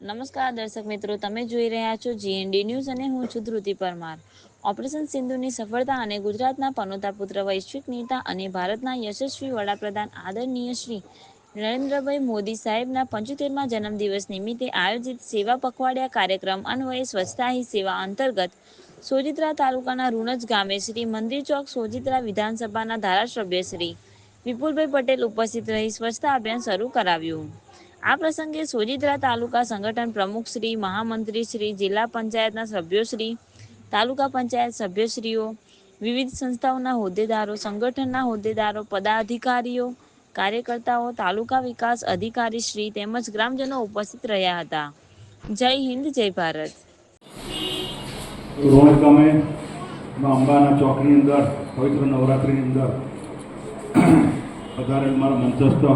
નમસ્કાર દર્શક મિત્રો, તમે જોઈ રહ્યા છો જીએનડી ન્યૂઝ અને હું છું ધ્રુતિ પરમાર. ઓપરેશન સિંધુની સફળતા અને ગુજરાતના પનોતા પુત્ર વૈશ્વિક નેતા અને ભારતના યશસ્વી વડાપ્રધાન આદરણીય શ્રી નરેન્દ્રભાઈ મોદી સાહેબના પંચોતેરમા જન્મદિવસ નિમિત્તે આયોજિત સેવા પખવાડિયા કાર્યક્રમ અન્વયે સ્વચ્છતા હી સેવા અંતર્ગત સોજિત્રા તાલુકાના રૂણજ ગામે શ્રી મંદિર ચોક સોજિત્રા વિધાનસભાના ધારાસભ્ય શ્રી વિપુલભાઈ પટેલ ઉપસ્થિત રહી સ્વચ્છતા અભિયાન શરૂ કરાવ્યું. આ પ્રસંગે સોજિત્રા તાલુકા સંગઠન પ્રમુખ શ્રી, મહામંત્રી શ્રી, જિલ્લા પંચાયતના સભ્યોશ્રી તાલુકા પંચાયત સભ્યશ્રીઓ, વિવિધ સંસ્થાઓના હોદ્દેદારો, સંગઠનના હોદ્દેદારો, પદાધિકારીઓ કાર્યકર્તાઓ, તાલુકા વિકાસ અધિકારી શ્રી તેમજ ગ્રામજનો ઉપસ્થિત રહ્યા હતા. જય હિન્દ, જય ભારત. રોજ ગામે અંબાના ચોકની અંદર, પવિત્ર નવરાત્રિની અંદર પધારેલ મારા મંચસ્થ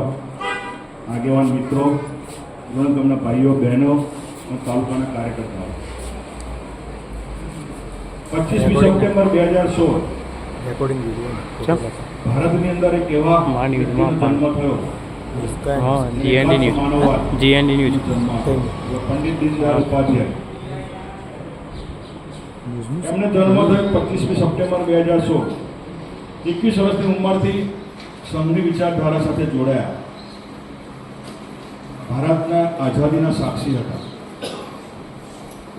આગેવાન મિત્રો રોજ તમને ભાઈઓ, બહેનો અને તાલુકાના કાર્યકર્તાઓ. પચીસમી સપ્ટેમ્બર બે હજાર સોળ. રેકોર્ડિંગ વીડિયો ભારતની અંદર એક એવા માં ન્યૂઝમાં વ્યક્તિનો જન્મ થયો. હા GND news GND news Pandit Deendayal Upadhyay. એમને જન્મ થયો પચીસમી સપ્ટેમ્બર બે હજાર સોળ. એકવીસ વર્ષની ઉંમરથી સંઘની વિચારધારા સાથે જોડાયા. ભારતના આઝાદીના સાક્ષી હતા.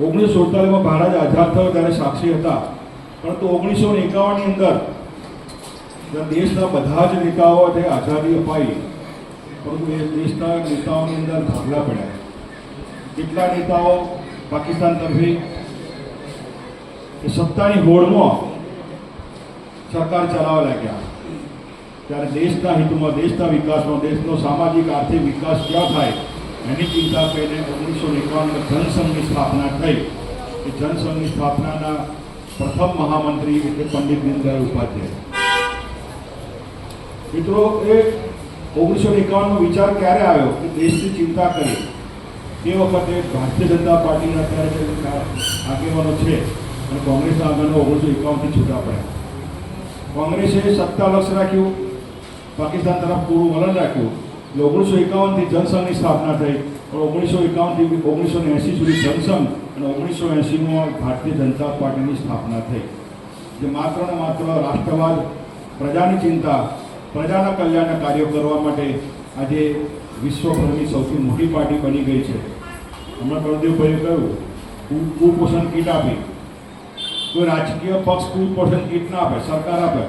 ઓગણીસો સુડતાલીસમાં ભારત આઝાદ થયો ત્યારે સાક્ષી હતા. પરંતુ ઓગણીસો એકાવનની અંદર દેશના બધા જ નેતાઓ જે આઝાદી અપાઈ, પરંતુ એ દેશના નેતાઓની અંદર ભાગલા પડ્યા કેટલા નેતાઓ પાકિસ્તાન તરફી? સત્તાની હોડમાં સરકાર ચલાવવા લાગ્યા. ત્યારે દેશના હિતમાં, દેશના વિકાસમાં, દેશનો સામાજિક, આર્થિક વિકાસ ક્યાં થાય, એની ચિંતા કરીને ઓગણીસો એકાવનમાં જનસંઘની સ્થાપના થઈ. એ જનસંઘની સ્થાપનાના પ્રથમ મહામંત્રી એટલે પંડિત દીનદયાળ ઉપાધ્યાય. મિત્રો, એ ઓગણીસો એકાવનનો વિચાર ક્યારે આવ્યો કે દેશની ચિંતા કરી તે વખતે ભારતીય જનતા પાર્ટીના અત્યારે આગેવાનો છે અને કોંગ્રેસના આગળનો ઓગણીસો એકાવનથી છૂટા પડ્યા. કોંગ્રેસે સત્તા લક્ષ રાખ્યું, પાકિસ્તાન તરફ પૂરું વલણ રાખ્યું. એટલે ઓગણીસો એકાવનથી જનસંઘની સ્થાપના થઈ, પણ ઓગણીસો એકાવનથી ઓગણીસો એંસી સુધી જનસંઘ ઓગણીસો એંસીમાં ભારતીય જનતા પાર્ટીની સ્થાપના થઈ, જે માત્ર ને માત્ર રાષ્ટ્રવાદ, પ્રજાની ચિંતા, પ્રજાના કલ્યાણના કાર્યો કરવા માટે આજે વિશ્વભરની સૌથી મોટી પાર્ટી બની ગઈ છે. હમણાં પ્રદીપભાઈએ કહ્યું કુપોષણ કીટ આપી. કોઈ રાજકીય પક્ષ કુપોષણ કીટ ના આપે, સરકાર આપે.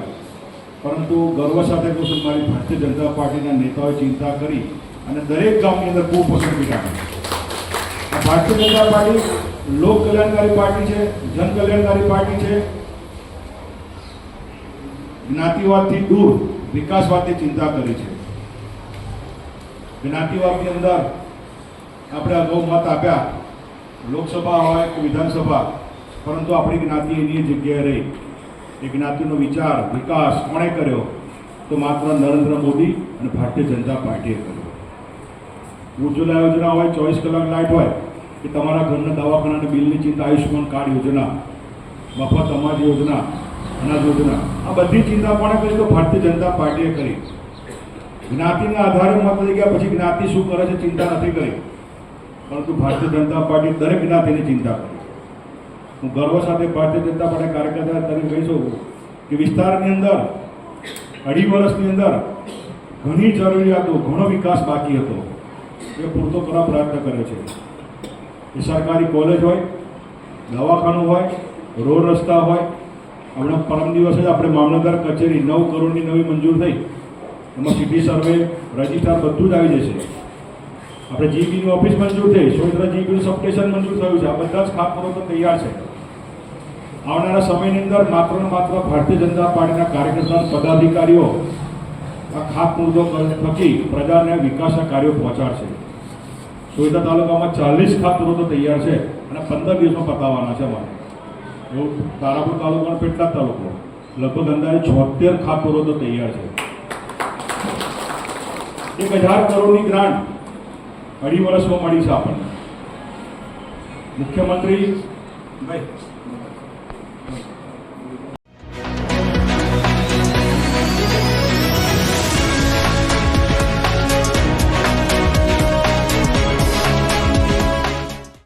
પરંતુ ગર્વ સાથે કહું છું, મારી ભારતીય જનતા પાર્ટીના નેતાઓએ ચિંતા કરી અને દરેક ગામની અંદર કુપોષણ કીટ આપે. ભારતીય જનતા પાર્ટી લોક કલ્યાણકારી પાર્ટી છે, જન કલ્યાણકારી પાર્ટી છે. જ્ઞાતિવાદથી દૂર વિકાસવાદની ચિંતા કરી છે. જ્ઞાતિવાદની અંદર આપણે અગાઉ મત આપ્યા. લોકસભા હોય કે વિધાનસભા, પરંતુ આપણી જ્ઞાતિ એની જગ્યાએ રહી. એ જ્ઞાતિનો વિચાર, વિકાસ કોણે કર્યો? તો માત્ર નરેન્દ્ર મોદી અને ભારતીય જનતા પાર્ટીએ કર્યો. ઉજ્જવલા યોજના હોય, ચોવીસ કલાક લાઇટ હોય કે તમારા ઘરના દવાખાનાના બિલની ચિંતા, આયુષ્યમાન કાર્ડ યોજના મફત અનાજ યોજના અનાજ યોજના, આ બધી ચિંતા કોણે કરી? તો ભારતીય જનતા પાર્ટીએ કરી. જ્ઞાતિના આધારે મત થઈ ગયા પછી જ્ઞાતિ શું કરે છે ચિંતા નથી કરી. પરંતુ ભારતીય જનતા પાર્ટી દરેક જ્ઞાતિની ચિંતા કરી. હું ગર્વ સાથે ભારતીય જનતા પાર્ટી કાર્યકર્તા તરીકે કહી શકું કે વિસ્તારની અંદર, અઢી વર્ષની અંદર ઘણી જરૂરિયાતો, ઘણો વિકાસ બાકી હતો. એ પૂરતો કરવા પ્રયત્ન કર્યો છે. એ સરકારી કોલેજ હોય, દવાખાનું હોય, રોડ રસ્તા હોય, હમણાં પરમ દિવસે જ આપણે મામલતદાર કચેરી નવ કરોડની નવી મંજૂર થઈ. એમાં સિટી સર્વે રજિસ્ટ્રાર બધું જ આવી જશે. આપણે જીબીની ઓફિસ મંજૂર થઈ સોયત્રા જીબીનું સબસ્ટેશન મંજૂર થયું છે. આ બધા જ ખાતમુહૂર્તો તૈયાર છે. આવનારા સમયની અંદર માત્ર ને માત્ર ભારતીય જનતા પાર્ટીના કાર્યકર્તા પદાધિકારીઓ આ ખાતમુહૂર્તો થકી પ્રજાને વિકાસના કાર્યો પહોંચાડશે. સોયદા તાલુકામાં ચાલીસ ખાતમુહૂર્તો તૈયાર છે અને પંદર દિવસમાં પતાવવાના છે અમારે. એવું તારાપુર તાલુકાનો પેટલાદ તાલુકો. લગભગ અંદાજે છોતેર ખાતમુહૂર્તો તૈયાર છે. એક હજાર કરોડની ગ્રાન્ટ અઢી વર્ષમાં મળી છે આપણને. મુખ્યમંત્રી, ભાઈ